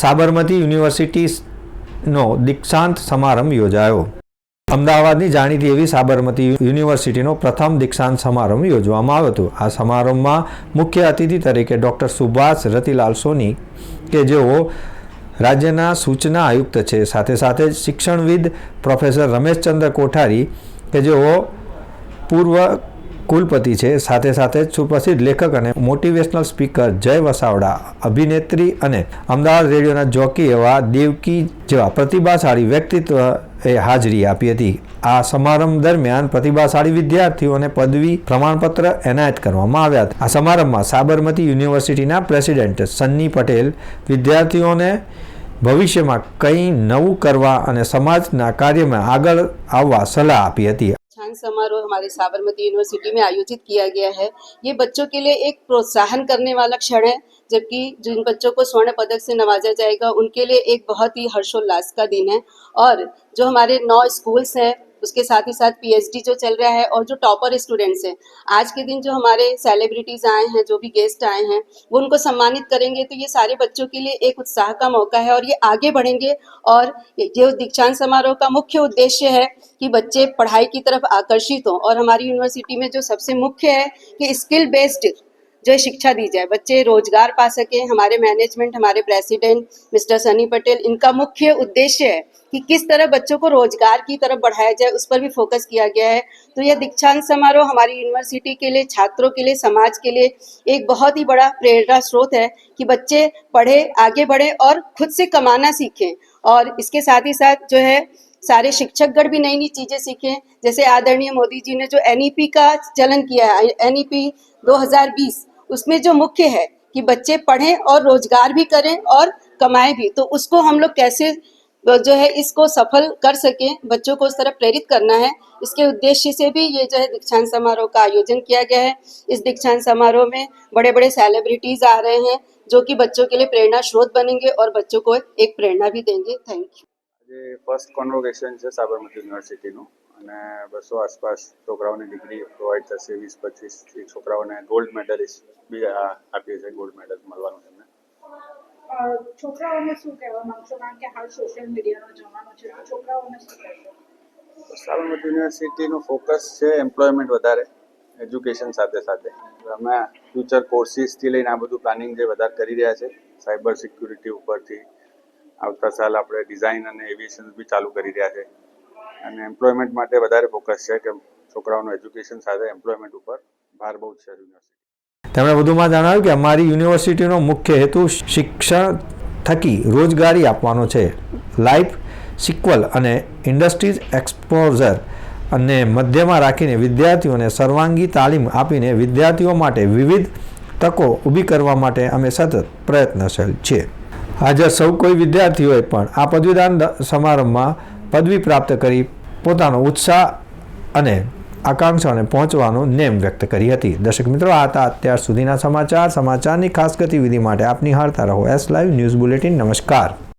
સાબરમતી યુનિવર્સિટીનો દીક્ષાંત સમારંભ યોજાયો. અમદાવાદની જાણીતી એવી સાબરમતી યુનિવર્સિટીનો પ્રથમ દીક્ષાંત સમારંભ યોજવામાં આવ્યો હતો. આ સમારંભમાં મુખ્ય અતિથિ તરીકે ડૉક્ટર સુભાષ રતિલાલ સોની, કે જેઓ રાજ્યના સૂચના આયુક્ત છે. સાથે સાથે શિક્ષણવિદ પ્રોફેસર રમેશચંદ્ર કોઠારી, કે જેઓ પૂર્વ કુલપતિ છે. સાથે સાથે સુપ્રસિદ્ધ લેખક અને મોટિવેશનલ સ્પીકર જય વસાવડા, અભિનેત્રી અને અમદાવાદ રેડિયોના જોકી એવા દેવકી જેવા પ્રતિભાશાળી વ્યક્તિત્વ એ હાજરી આપી હતી. આ સમારંભ દરમિયાન પ્રતિભાશાળી વિદ્યાર્થીઓને પદવી પ્રમાણપત્ર એનાયત કરવામાં આવ્યા હતા. આ સમારંભમાં સાબરમતી યુનિવર્સિટીના પ્રેસિડેન્ટ સન્ની પટેલ વિદ્યાર્થીઓને ભવિષ્યમાં કંઈ નવું કરવા અને સમાજના કાર્યમાં આગળ આવવા સલાહ આપી હતી. दीक्षांत समारोह हमारे साबरमती यूनिवर्सिटी में आयोजित किया गया है। ये बच्चों के लिए एक प्रोत्साहन करने वाला क्षण है, जबकि जिन बच्चों को स्वर्ण पदक से नवाजा जाएगा, उनके लिए एक बहुत ही हर्षोल्लास का दिन है। और जो हमारे नौ स्कूल्स हैं उसके साथ ही साथ पीएचडी जो चल रहा है और जो टॉपर स्टूडेंट्स हैं। आज के दिन जो हमारे सेलिब्रिटीज आए हैं, जो भी गेस्ट आए हैं, वो उनको सम्मानित करेंगे तो ये सारे बच्चों के लिए एक उत्साह का मौका है और ये आगे बढ़ेंगे और ये दीक्षांत समारोह का मुख्य उद्देश्य है कि बच्चे पढ़ाई की तरफ़ आकर्षित हों। और हमारी यूनिवर्सिटी में जो सबसे मुख्य है कि स्किल बेस्ड जो शिक्षा दी जाए। बच्चे रोज़गार पा सकें, हमारे मैनेजमेंट हमारे प्रेसिडेंट मिस्टर सनी पटेल इनका मुख्य उद्देश्य है कि किस तरह बच्चों को रोज़गार की तरफ़ बढ़ाया जाए, उस पर भी फोकस किया गया है। तो यह दीक्षांत समारोह हमारी यूनिवर्सिटी के लिए, छात्रों के लिए, समाज के लिए एक बहुत ही बड़ा प्रेरणा स्रोत है कि बच्चे पढ़े, आगे बढ़े और खुद से कमाना सीखें। और इसके साथ ही साथ जो है, सारे शिक्षकगण भी नई नई चीज़ें सीखें। जैसे आदरणीय मोदी जी ने जो एनईपी का चलन किया है एनईपी 2020 उसमें जो मुख्य है कि बच्चे पढ़ें और रोज़गार भी करें और कमाएँ भी। तो उसको हम लोग कैसे जो है इसको सफल कर सके, बच्चों को उस तरह प्रेरित करना है। इसके उद्देश्य से भी ये जो है दीक्षांत समारोह का आयोजन किया गया है। इस दीक्षांत समारोह में बड़े बड़े सेलिब्रिटीज आ रहे हैं, जो कि बच्चों के लिए प्रेरणा स्रोत बनेंगे और बच्चों को एक प्रेरणा भी देंगे। Thank you first convocation Sabarmati university no અને બસો આસપાસ છોકરાઓને ડિગ્રી પ્રોવાઈડ થશે વીસ પચીસ છોકરાઓને ગોલ્ડ મેડલિસ્ટ બી આપીએ છીએ ગોલ્ડ મેડલ મળવાનું એમને. છોકરાઓને શું કહેવા માંગશો? કારણ કે હાલ સોશિયલ મીડિયાનો જમાનો છે તો છોકરાઓને શું કહેશો? સાબરમતી યુનિવર્સિટીનું ફોકસ છે એમ્પ્લોયમેન્ટ વધારે એજ્યુકેશન સાથે સાથે. અમે ફ્યુચર કોર્સીસથી લઈને આ બધું પ્લાનિંગ જે વધારે કરી રહ્યા છે સાયબર સિક્યુરિટી ઉપરથી આવતા સાલ આપણે ડિઝાઇન અને એવિએશન બી ચાલુ કરી રહ્યા છે. અને એમ્પ્લોયમેન્ટ માટે વધારે ફોકસ છે કે છોકરાઓનું એજ્યુકેશન સાથે એમ્પ્લોયમેન્ટ ઉપર ભાર બહુ છે યુનિવર્સિટી તેમણે વધુમાં જણાવ્યું કે અમારી યુનિવર્સિટીનો મુખ્ય હેતુ શિક્ષણ થકી રોજગારી આપવાનો છે. લાઈફ સિક્વલ અને ઇન્ડસ્ટ્રીઝ એક્સપોઝર અને મધ્યમાં રાખીને વિદ્યાર્થીઓને સર્વાંગી તાલીમ આપીને વિદ્યાર્થીઓ માટે વિવિધ તકો ઊભી કરવા માટે અમે સતત પ્રયત્નશીલ છીએ. હાજર સૌ કોઈ વિદ્યાર્થીઓએ પણ આ પદવીદાન સમારંભમાં પદવી પ્રાપ્ત કરી પોતાનો ઉત્સાહ અને આકાંક્ષાને પહોંચવાનો નેમ વ્યક્ત કરી હતી. દર્શક મિત્રો, આ હતા અત્યાર સુધીના સમાચાર. સમાચારની ખાસ ગતિવિધિ માટે આપની હારતા રહો. એસ લાઈવ ન્યૂઝ બુલેટિન નમસ્કાર.